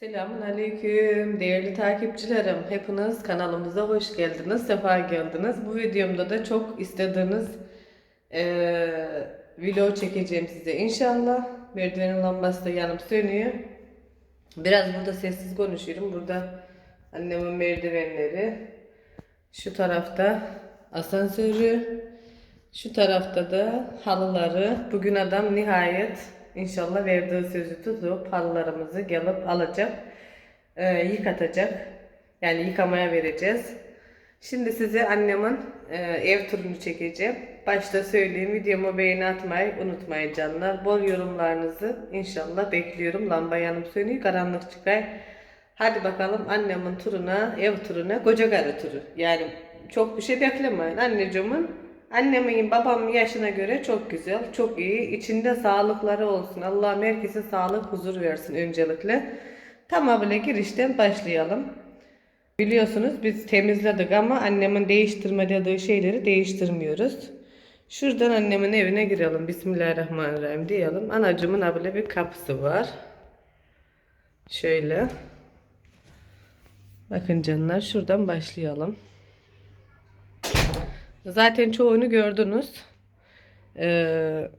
Selamun Aleyküm değerli takipçilerim. Hepiniz kanalımıza hoş geldiniz, sefa geldiniz. Bu videomda da çok istediğiniz eee vlog çekeceğim size inşallah. Merdivenin lambası da yanıp sönüyor. Biraz burada sessiz konuşuyorum. Burada annemin merdivenleri. Şu tarafta asansörü. Şu tarafta da halıları. Bugün adam nihayet inşallah verdiği sözü tutup halılarımızı gelip alacak. e, yıkatacak. Yani yıkamaya vereceğiz. Şimdi size annemin e, ev turunu çekeceğim. Başta söyleyeyim videomu beğeni atmayı unutmayın canlar. Bol yorumlarınızı inşallah bekliyorum. Lamba yanıp sönüyor karanlık çıkar. Hadi bakalım annemin turuna, ev turuna, koca karı turu. Yani çok bir şey beklemeyin. Anneciğimin, annemin, babamın yaşına göre çok güzel, çok iyi. İçinde sağlıkları olsun. Allah herkese sağlık, huzur versin öncelikle. Tamam böyle girişten başlayalım. Biliyorsunuz biz temizledik ama annemin değiştirme dediği şeyleri değiştirmiyoruz. Şuradan annemin evine girelim. Bismillahirrahmanirrahim diyelim. Anacımın böyle bir kapısı var. Şöyle. Bakın canlar şuradan başlayalım. Zaten çoğunu gördünüz. Ee,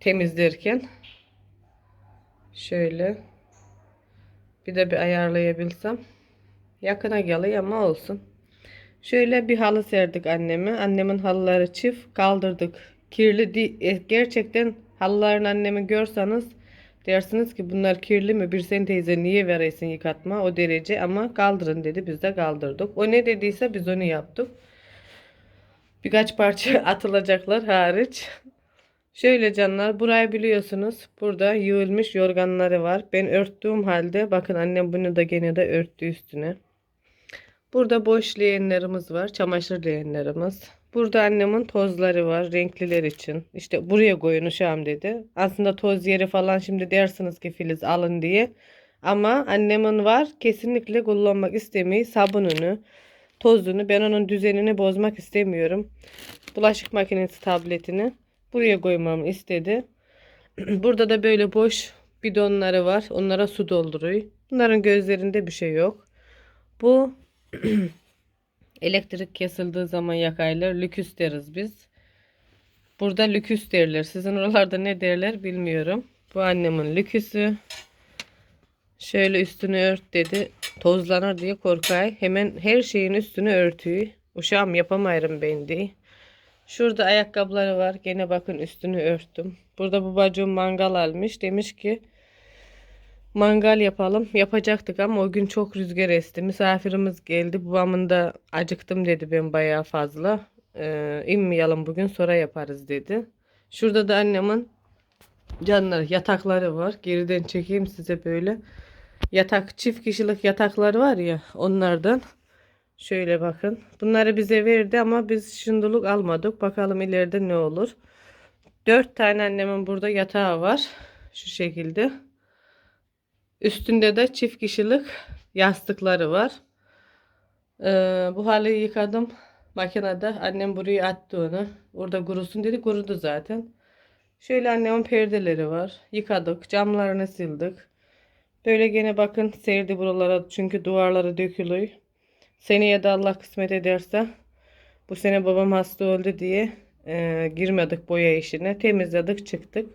temizlerken. Şöyle. Bir de bir ayarlayabilsem. Yakına geliyor ama olsun. Şöyle bir halı serdik anneme. Annemin halıları çift kaldırdık. Kirli di- e, gerçekten halıların annemi görseniz dersiniz ki bunlar kirli mi? Bir sen teyze niye veresin yıkatma o derece ama kaldırın dedi biz de kaldırdık. O ne dediyse biz onu yaptık. Birkaç parça atılacaklar hariç. Şöyle canlar burayı biliyorsunuz. Burada yığılmış yorganları var. Ben örttüğüm halde bakın annem bunu da gene de örttü üstüne. Burada boş leğenlerimiz var. Çamaşır leğenlerimiz. Burada annemin tozları var. Renkliler için. İşte buraya koyun uşağım dedi. Aslında toz yeri falan şimdi dersiniz ki Filiz alın diye. Ama annemin var. Kesinlikle kullanmak istemiyor. Sabununu, tozunu. Ben onun düzenini bozmak istemiyorum. Bulaşık makinesi tabletini buraya koymamı istedi. Burada da böyle boş bidonları var. Onlara su dolduruyor. Bunların gözlerinde bir şey yok. Bu elektrik kesildiği zaman yakaylar lüküs deriz biz. Burada lüküs derler. Sizin oralarda ne derler bilmiyorum. Bu annemin lüküsü. Şöyle üstünü ört dedi. Tozlanır diye korkay. Hemen her şeyin üstünü örtüyor. Uşağım yapamayırım ben diye. Şurada ayakkabıları var. Gene bakın üstünü örttüm. Burada bu bacım mangal almış. Demiş ki mangal yapalım. Yapacaktık ama o gün çok rüzgar esti. Misafirimiz geldi. Babamın da acıktım dedi ben bayağı fazla. Ee, inmeyelim bugün sonra yaparız dedi. Şurada da annemin canları yatakları var. Geriden çekeyim size böyle. Yatak çift kişilik yatakları var ya onlardan. Şöyle bakın. Bunları bize verdi ama biz şimdilik almadık. Bakalım ileride ne olur. Dört tane annemin burada yatağı var. Şu şekilde. Üstünde de çift kişilik yastıkları var. Ee, bu halıyı yıkadım makinede. Annem buraya attı onu. Orada kurusun dedi. Kurudu zaten. Şöyle annemin perdeleri var. Yıkadık. Camlarını sildik. Böyle gene bakın serdi buralara. Çünkü duvarları dökülüyor. Seneye de Allah kısmet ederse bu sene babam hasta oldu diye e, girmedik boya işine. Temizledik çıktık.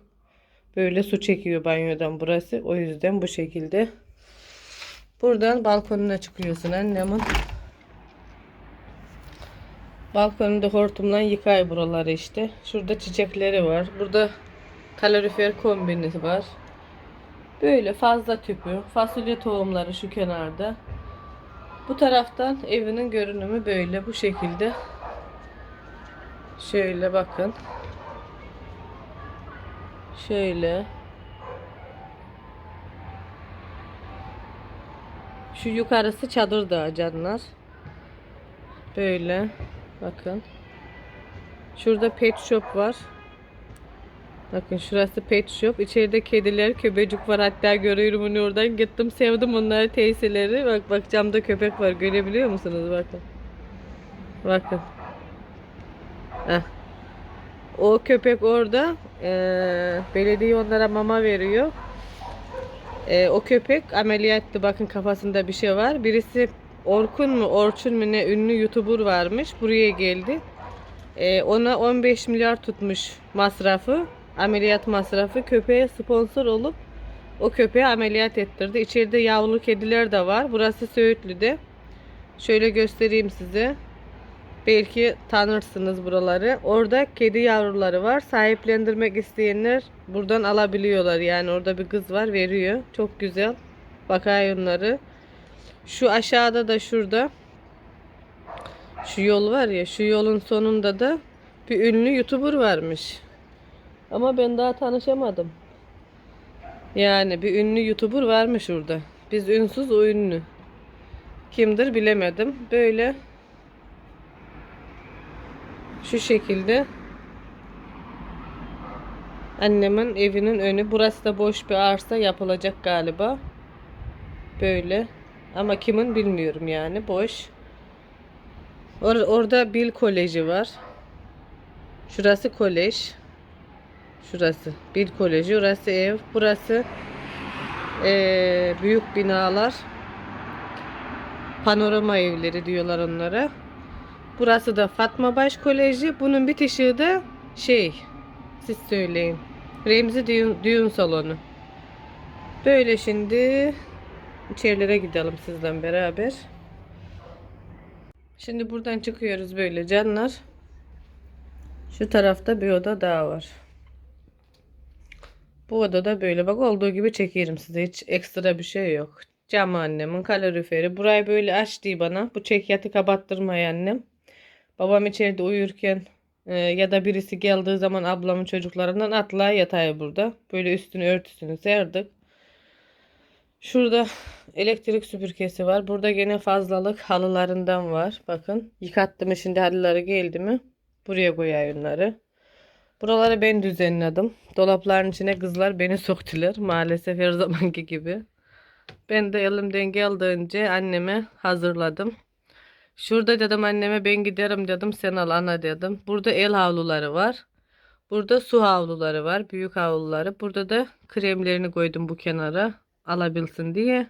Böyle su çekiyor banyodan burası. O yüzden bu şekilde. Buradan balkonuna çıkıyorsun annemin. Balkonunda hortumdan yıkay buraları işte. Şurada çiçekleri var. Burada kalorifer kombini var. Böyle fazla tüpü, fasulye tohumları şu kenarda. Bu taraftan evinin görünümü böyle bu şekilde. Şöyle bakın. Şöyle. Şu yukarısı çadır dağı canlar. Böyle. Bakın. Şurada pet shop var. Bakın şurası pet shop. İçeride kediler, köpecik var. Hatta görüyorum onu oradan. Gittim sevdim onları teyzeleri. Bak bak camda köpek var. Görebiliyor musunuz? Bakın. Bakın. Heh. O köpek orada. Ee, belediye onlara mama veriyor. Ee, o köpek ameliyattı. Bakın kafasında bir şey var. Birisi Orkun mu Orçun mu ne ünlü YouTuber varmış. Buraya geldi. Ee, ona 15 milyar tutmuş masrafı. Ameliyat masrafı. Köpeğe sponsor olup o köpeği ameliyat ettirdi. İçeride yavru kediler de var. Burası Söğütlü'de. Şöyle göstereyim size. Belki tanırsınız buraları. Orada kedi yavruları var. Sahiplendirmek isteyenler buradan alabiliyorlar. Yani orada bir kız var veriyor. Çok güzel. Bakay onları. Şu aşağıda da şurada. Şu yol var ya. Şu yolun sonunda da bir ünlü YouTuber varmış. Ama ben daha tanışamadım. Yani bir ünlü YouTuber varmış orada. Biz ünsüz o ünlü. Kimdir bilemedim. Böyle şu şekilde annemin evinin önü. Burası da boş bir arsa yapılacak galiba. Böyle. Ama kimin bilmiyorum yani. Boş. Or- orada Bil Koleji var. Şurası kolej. Şurası Bil Koleji. Orası ev. Burası eee, büyük binalar. Panorama evleri diyorlar onlara. Burası da Fatma Baş Koleji. Bunun bitişiği de şey, siz söyleyin. Remzi düğün, düğün salonu. Böyle şimdi içerilere gidelim sizden beraber. Şimdi buradan çıkıyoruz böyle canlar. Şu tarafta bir oda daha var. Bu odada böyle bak olduğu gibi çekerim size. Hiç ekstra bir şey yok. Cam annemin kaloriferi. Burayı böyle aç diye bana. Bu çekyatı kapattırmaya annem. Babam içeride uyurken e, ya da birisi geldiği zaman ablamın çocuklarından atla yatağı burada. Böyle üstünü örtüsünü serdik. Şurada elektrik süpürgesi var. Burada gene fazlalık halılarından var. Bakın yıkattım şimdi halıları geldi mi? Buraya koyayım onları. Buraları ben düzenledim. Dolapların içine kızlar beni soktular. Maalesef her zamanki gibi. Ben de elimden geldiğince anneme hazırladım. Şurada dedim anneme ben giderim dedim sen al ana dedim. Burada el havluları var. Burada su havluları var. Büyük havluları. Burada da kremlerini koydum bu kenara. Alabilsin diye.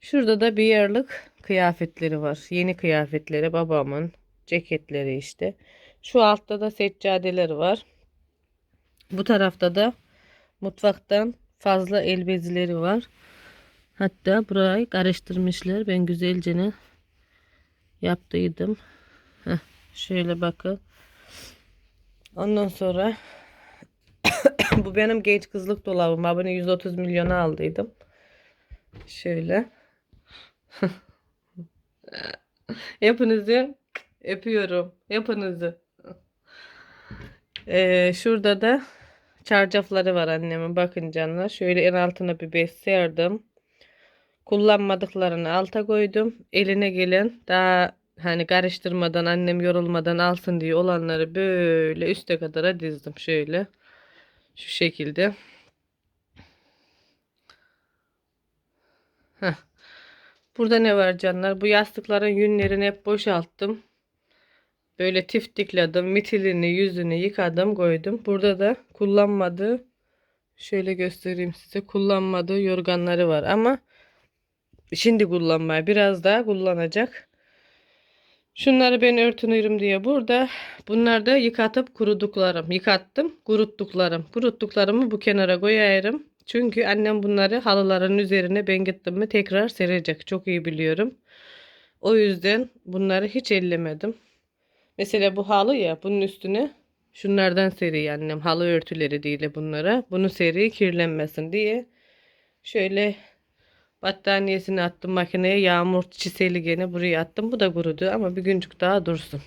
Şurada da bir yerlik kıyafetleri var. Yeni kıyafetleri babamın. Ceketleri işte. Şu altta da seccadeleri var. Bu tarafta da mutfaktan fazla el bezileri var. Hatta burayı karıştırmışlar. Ben güzelce ne yaptıydım. Heh, şöyle bakın. Ondan sonra bu benim genç kızlık dolabım. Abone 130 milyona aldıydım. Şöyle. Hepinizi öpüyorum. Hepinizi. Ee, şurada da çarşafları var annemin. Bakın canlar. Şöyle en altına bir bez serdim. Kullanmadıklarını alta koydum. Eline gelen daha hani karıştırmadan annem yorulmadan alsın diye olanları böyle üste kadara dizdim. Şöyle. Şu şekilde. Heh. Burada ne var canlar? Bu yastıkların yünlerini hep boşalttım. Böyle tiftikledim. Mitilini, yüzünü yıkadım, koydum. Burada da kullanmadığı şöyle göstereyim size. Kullanmadığı yorganları var ama şimdi kullanmaya biraz daha kullanacak. Şunları ben örtünürüm diye burada. Bunlar da yıkatıp kuruduklarım. Yıkattım, kuruttuklarım. Kuruttuklarımı bu kenara koyarım. Çünkü annem bunları halıların üzerine ben gittim mi tekrar serecek. Çok iyi biliyorum. O yüzden bunları hiç ellemedim. Mesela bu halı ya bunun üstüne şunlardan seri annem halı örtüleri değil bunlara. Bunu seri kirlenmesin diye şöyle battaniyesini attım makineye yağmur çiseli gene buraya attım. Bu da kurudu ama bir güncük daha dursun.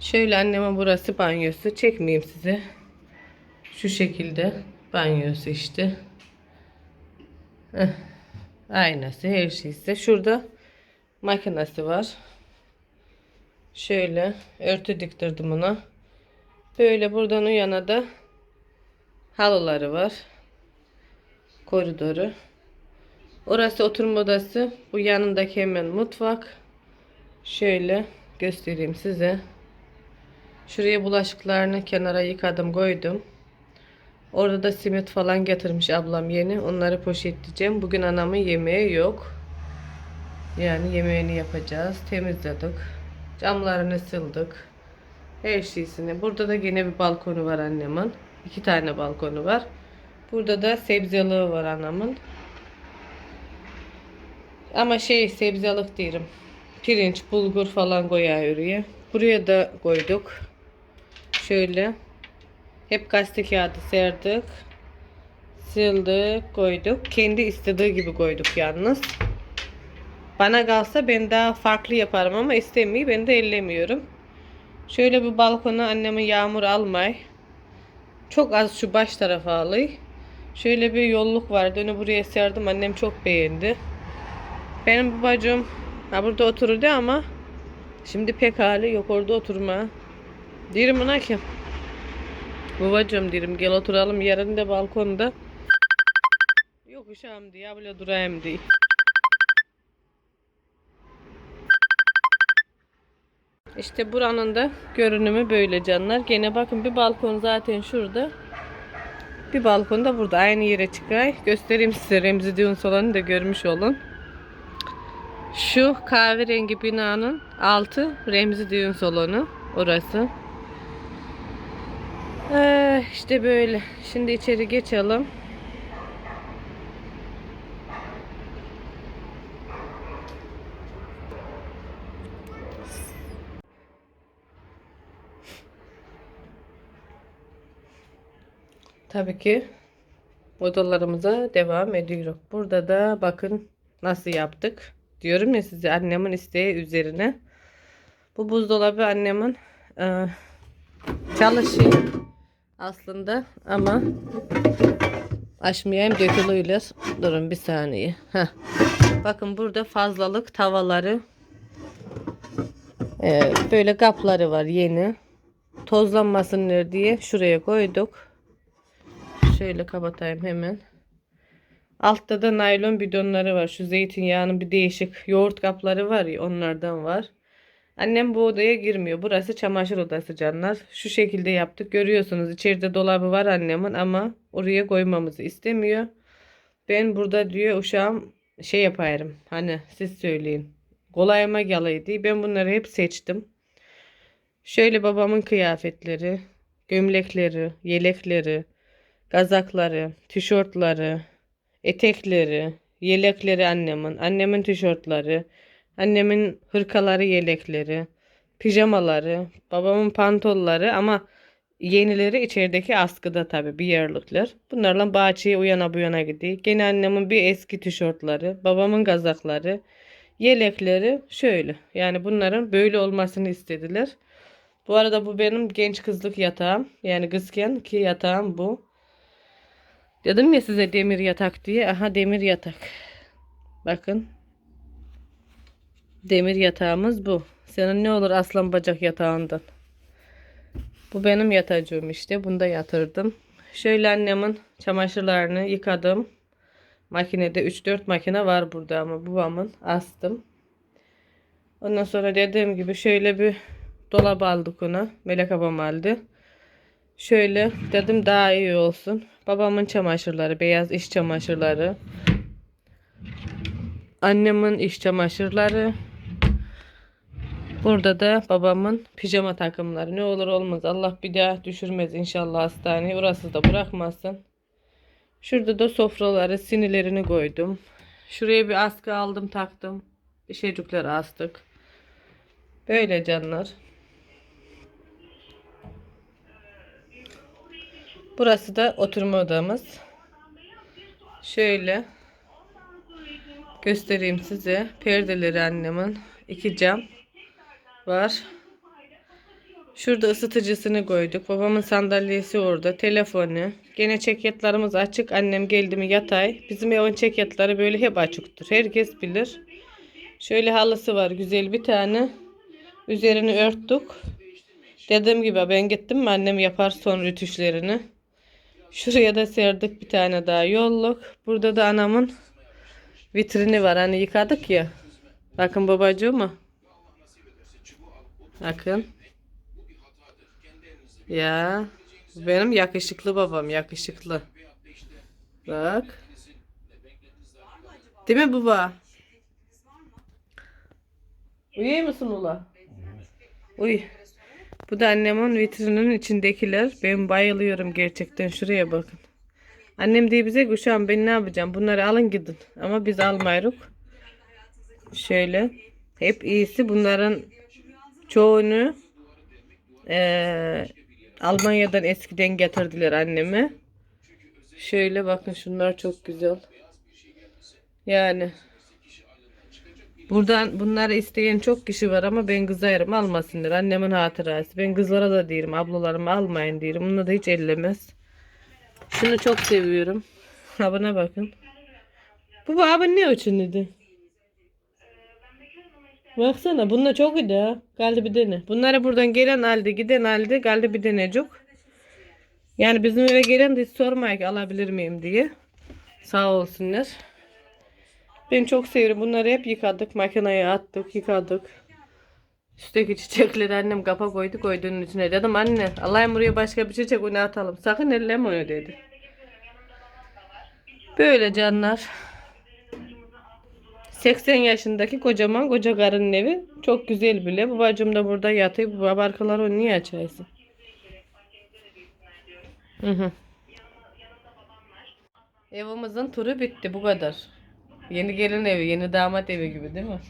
Şöyle annemin burası banyosu. Çekmeyeyim size. Şu şekilde banyosu işte. Heh. Aynası her şeyse. Şurada makinesi var. Şöyle örtü diktirdim ona. Böyle buradan o yana da halıları var. Koridoru. Orası oturma odası. Bu yanındaki hemen mutfak. Şöyle göstereyim size. Şuraya bulaşıklarını kenara yıkadım koydum. Orada da simit falan getirmiş ablam yeni. Onları poşetleyeceğim. Bugün anamın yemeği yok. Yani yemeğini yapacağız. Temizledik. Camlarını sildik. Her şeysini. Burada da yine bir balkonu var annemin. İki tane balkonu var. Burada da sebzeliği var anamın. Ama şey sebzelik diyorum. Pirinç, bulgur falan koyuyor oraya. Buraya da koyduk. Şöyle. Hep gazete kağıdı serdik. Sildik, koyduk. Kendi istediği gibi koyduk yalnız. Bana kalsa ben daha farklı yaparım ama istemiyor. Ben de ellemiyorum. Şöyle bir balkona annemin yağmur almay. Çok az şu baş tarafa alay. Şöyle bir yolluk vardı. Onu buraya serdim. Annem çok beğendi. Benim babacığım ha burada otururdu ama şimdi pek hali yok orada oturma. Dirim ona ki babacığım dirim gel oturalım yerinde balkonda. Yok uşağım diye abla durayım diye. İşte buranın da görünümü böyle canlar. Gene bakın bir balkon zaten şurada. Bir balkon da burada. Aynı yere çıkay. Göstereyim size Remzi Düğün salonu da görmüş olun. Şu kahverengi binanın altı Remzi Düğün salonu. Orası. Ee, işte böyle. Şimdi içeri geçelim. Tabii ki odalarımıza devam ediyoruz. Burada da bakın nasıl yaptık. Diyorum ya size annemin isteği üzerine. Bu buzdolabı annemin e, çalışıyor aslında ama açmayayım dökülüyor. Durun bir saniye. Heh. Bakın burada fazlalık tavaları e, böyle kapları var yeni. Tozlanmasınlar diye şuraya koyduk. Şöyle kapatayım hemen. Altta da naylon bidonları var. Şu zeytinyağının bir değişik yoğurt kapları var ya onlardan var. Annem bu odaya girmiyor. Burası çamaşır odası canlar. Şu şekilde yaptık. Görüyorsunuz içeride dolabı var annemin ama oraya koymamızı istemiyor. Ben burada diyor uşağım şey yaparım. Hani siz söyleyin. Kolayıma geleydi. Ben bunları hep seçtim. Şöyle babamın kıyafetleri, gömlekleri, yelekleri, kazakları, tişörtleri, etekleri, yelekleri annemin, annemin tişörtleri, annemin hırkaları, yelekleri, pijamaları, babamın pantolları ama yenileri içerideki askıda tabi bir yerlikler. Bunlarla bahçeye uyana bu yana gidiyor. Gene annemin bir eski tişörtleri, babamın kazakları, yelekleri şöyle. Yani bunların böyle olmasını istediler. Bu arada bu benim genç kızlık yatağım. Yani kızken ki yatağım bu. Dedim ya size demir yatak diye. Aha demir yatak. Bakın. Demir yatağımız bu. Senin ne olur aslan bacak yatağından. Bu benim yatacığım işte. Bunda yatırdım. Şöyle annemin çamaşırlarını yıkadım. Makinede 3-4 makine var burada ama babamın astım. Ondan sonra dediğim gibi şöyle bir dolap aldık ona. Melek abam aldı. Şöyle dedim daha iyi olsun. Babamın çamaşırları, beyaz iş çamaşırları. Annemin iş çamaşırları. Burada da babamın pijama takımları. Ne olur olmaz. Allah bir daha düşürmez inşallah hastaneye. Orası da bırakmasın. Şurada da sofraları, sinilerini koydum. Şuraya bir askı aldım taktım. Bir şeycikleri astık. Böyle canlar. Burası da oturma odamız. Şöyle göstereyim size. Perdeleri annemin. iki cam var. Şurada ısıtıcısını koyduk. Babamın sandalyesi orada. Telefonu. Gene çekyatlarımız açık. Annem geldi mi yatay. Bizim evin çekyatları böyle hep açıktır. Herkes bilir. Şöyle halısı var. Güzel bir tane. Üzerini örttük. Dediğim gibi ben gittim mi annem yapar son rütüşlerini. Şuraya da serdik bir tane daha yolluk. Burada da anamın vitrini var. Hani yıkadık ya. Bakın babacığım Bakın. Ya. Benim yakışıklı babam yakışıklı. Bak. Değil mi baba? Uyuyor musun ula? Uy. Bu da annemin vitrinin içindekiler. Ben bayılıyorum gerçekten. Şuraya bakın. Annem diye bize an ben ne yapacağım? Bunları alın gidin. Ama biz almayırız. Şöyle. Hep iyisi bunların çoğunu eee, Almanya'dan eskiden getirdiler anneme. Şöyle bakın şunlar çok güzel. Yani buradan bunları isteyen çok kişi var ama ben kızarım almasınlar. Annemin hatırası. Ben kızlara da diyorum ablalarıma almayın diyorum. Bunu da hiç ellemez. Şunu çok seviyorum. Ha buna bakın. Bu abi ne için dedi? Baksana bununla çok iyi ha. Geldi bir dene. Bunları buradan gelen aldı giden aldı geldi bir denecek. Yani bizim eve gelen de hiç sormuyor ki alabilir miyim diye. Sağ olsunlar. Ben çok seviyorum. Bunları hep yıkadık. Makineye attık, yıkadık. Üstteki çiçekleri annem kapa koydu koyduğunun içine. Dedim anne Allah'ım buraya başka bir çiçek onu atalım. Sakın elleme onu dedi. Böyle canlar. 80 yaşındaki kocaman koca karının evi. Çok güzel bile. Babacım da burada yatıyor. Bu baba arkaları onu niye açarsın? Hı hı. Evimizin turu bitti bu kadar. Yeni gelin evi, yeni damat evi gibi değil mi?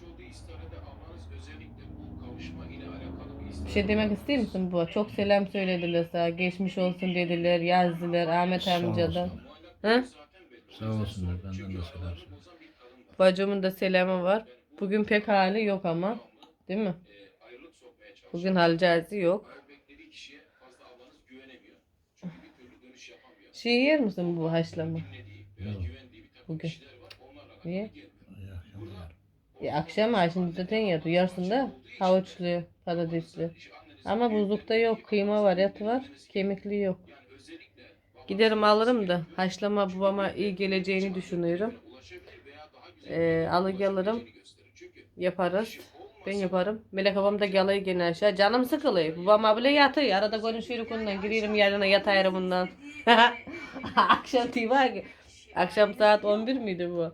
Bir şey demek istiyor musun bu? Çok selam söylediler sana. Geçmiş olsun dediler, yazdılar Ahmet Sağ amcadan. olsun. Ha? Sağ olsunlar benden de selam söyle. Bacımın da selamı var. Bugün pek hali yok ama. Değil mi? Bugün halcazi yok. Şey yer misin bu haşlama? Yok. Bugün. Niye? Ya akşam ha şimdi zaten ya duyarsın da havuçlu, patatesli. Ama buzlukta yok. Kıyma var, et var. Kemikli yok. Giderim alırım da haşlama babama iyi geleceğini düşünüyorum. Ee, alı gelirim. Yaparız. Ben yaparım. Melek babam da geliyor gene aşağı. Canım sıkılıyor. Babam bile yatıyor. Arada konuşuyoruz ondan. Giriyorum yerine yatayım bundan. Akşam değil ki. Akşam saat 11 miydi bu?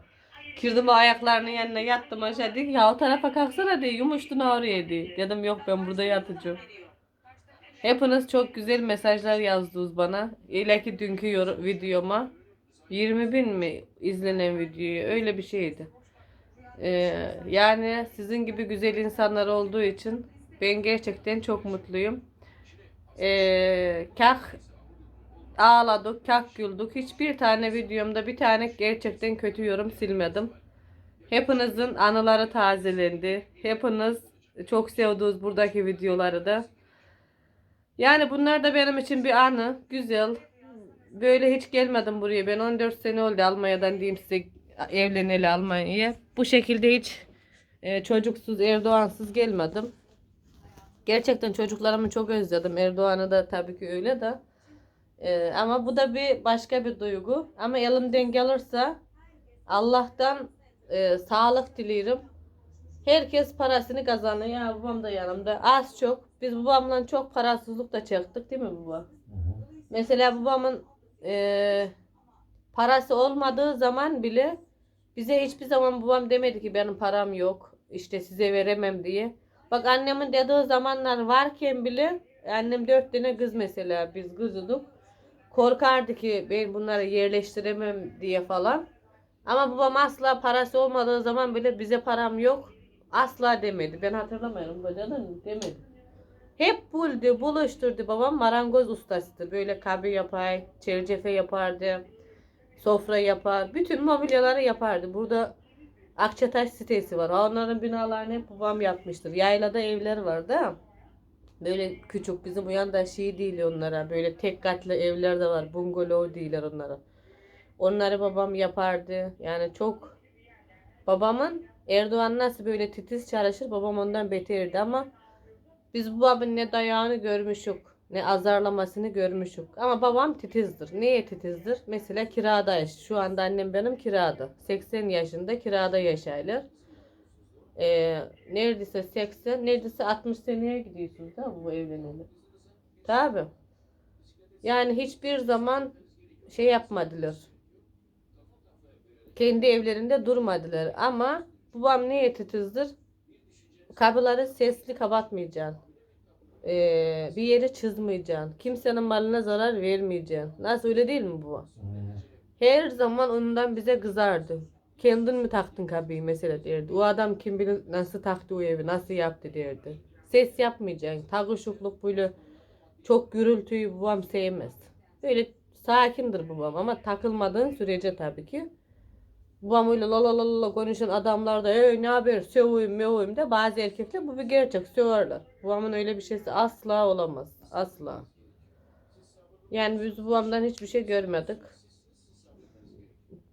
Girdim ayaklarının yanına yattım aşağı dedi ya o tarafa kalksana diye yumuştun oraya diye. Dedim yok ben burada yatacağım. Hepiniz çok güzel mesajlar yazdınız bana. İle ki dünkü videoma 20 bin mi izlenen videoyu öyle bir şeydi. Ee, yani sizin gibi güzel insanlar olduğu için ben gerçekten çok mutluyum. Ee, kah ağladık, kah güldük. Hiçbir tane videomda bir tane gerçekten kötü yorum silmedim. Hepinizin anıları tazelendi. Hepiniz çok sevdiğiniz buradaki videoları da. Yani bunlar da benim için bir anı. Güzel. Böyle hiç gelmedim buraya. Ben 14 sene oldu Almanya'dan diyeyim size evleneli Almanya'ya. Bu şekilde hiç e, çocuksuz, Erdoğansız gelmedim. Gerçekten çocuklarımı çok özledim. Erdoğan'ı da tabii ki öyle de. Ee, ama bu da bir başka bir duygu. Ama elimden gelirse Allah'tan e, sağlık diliyorum. Herkes parasını kazanıyor. Ya babam da yanımda. Az çok. Biz babamla çok parasızlık da çektik değil mi baba? Mesela babamın e, parası olmadığı zaman bile bize hiçbir zaman babam demedi ki benim param yok. işte size veremem diye. Bak annemin dediği zamanlar varken bile annem dört tane kız mesela biz kızıdık. Korkardı ki ben bunları yerleştiremem diye falan. Ama babam asla parası olmadığı zaman bile bize param yok. Asla demedi. Ben hatırlamıyorum kocadan demedi. Hep buldu, buluşturdu. Babam marangoz ustasıdır. Böyle kabri yapar, çerçeve yapardı. Sofra yapar. Bütün mobilyaları yapardı. Burada Akçataş sitesi var. Onların binalarını hep babam yapmıştır. Yaylada evler var da. Böyle küçük bizim uyanda şey değil onlara. Böyle tek katlı evler de var. Bungalov değiller onlara. Onları babam yapardı. Yani çok babamın Erdoğan nasıl böyle titiz çalışır babam ondan beterdi ama biz bu babın ne dayağını görmüşük ne azarlamasını görmüşük. Ama babam titizdir. Neye titizdir? Mesela kirada yaş. Şu anda annem benim kirada. 80 yaşında kirada yaşaylar. Ee, neredeyse 80, neredeyse 60 seneye gidiyorsunuz da bu evleneli. Tabi. Yani hiçbir zaman şey yapmadılar. Kendi evlerinde durmadılar. Ama babam ne titizdir? Kapıları sesli kapatmayacaksın. Ee, bir yeri çizmeyeceksin. Kimsenin malına zarar vermeyeceksin. Nasıl öyle değil mi bu? Her zaman ondan bize kızardı. Kendin mi taktın kapıyı mesela derdi. O adam kim bilir nasıl taktı o evi, nasıl yaptı derdi. Ses yapmayacaksın. Takışıklık böyle çok gürültüyü babam sevmez. Böyle sakindir babam ama takılmadığın sürece tabii ki. Babam öyle la la la la konuşan adamlar da ey ne haber söveyim möveyim de bazı erkekler bu bir gerçek söverler. Babamın öyle bir şeysi asla olamaz. Asla. Yani biz babamdan hiçbir şey görmedik.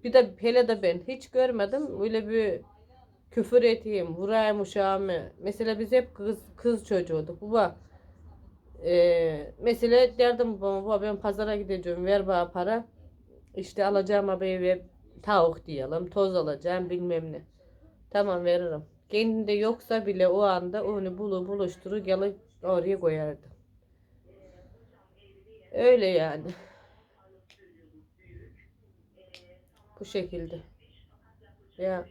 Bir de hele de ben hiç görmedim öyle bir küfür eteyim, vurayım uşağımı. Mesela biz hep kız, kız çocuğuyduk. Baba eee mesela derdim babama baba ben pazara gideceğim ver bana para. İşte alacağım abi ver tavuk diyelim toz alacağım bilmem ne. Tamam veririm. Kendinde yoksa bile o anda onu bulu buluşturur gelip oraya koyardı. Öyle yani. Bu şekilde. Ya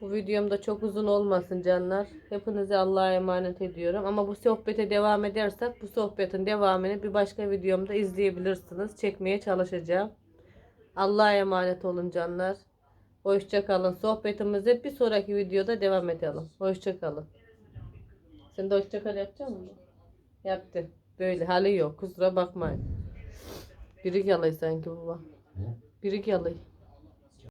bu videom da çok uzun olmasın canlar. Hepinize Allah'a emanet ediyorum. Ama bu sohbete devam edersek bu sohbetin devamını bir başka videomda izleyebilirsiniz. Çekmeye çalışacağım. Allah'a emanet olun canlar. Hoşça kalın. Sohbetimize bir sonraki videoda devam edelim. Hoşça kalın. Sen de hoşça kal yapacak mısın? Yaptı. Böyle hali yok. Kusura bakmayın. Biri yalayı sanki baba. Biri yalayı.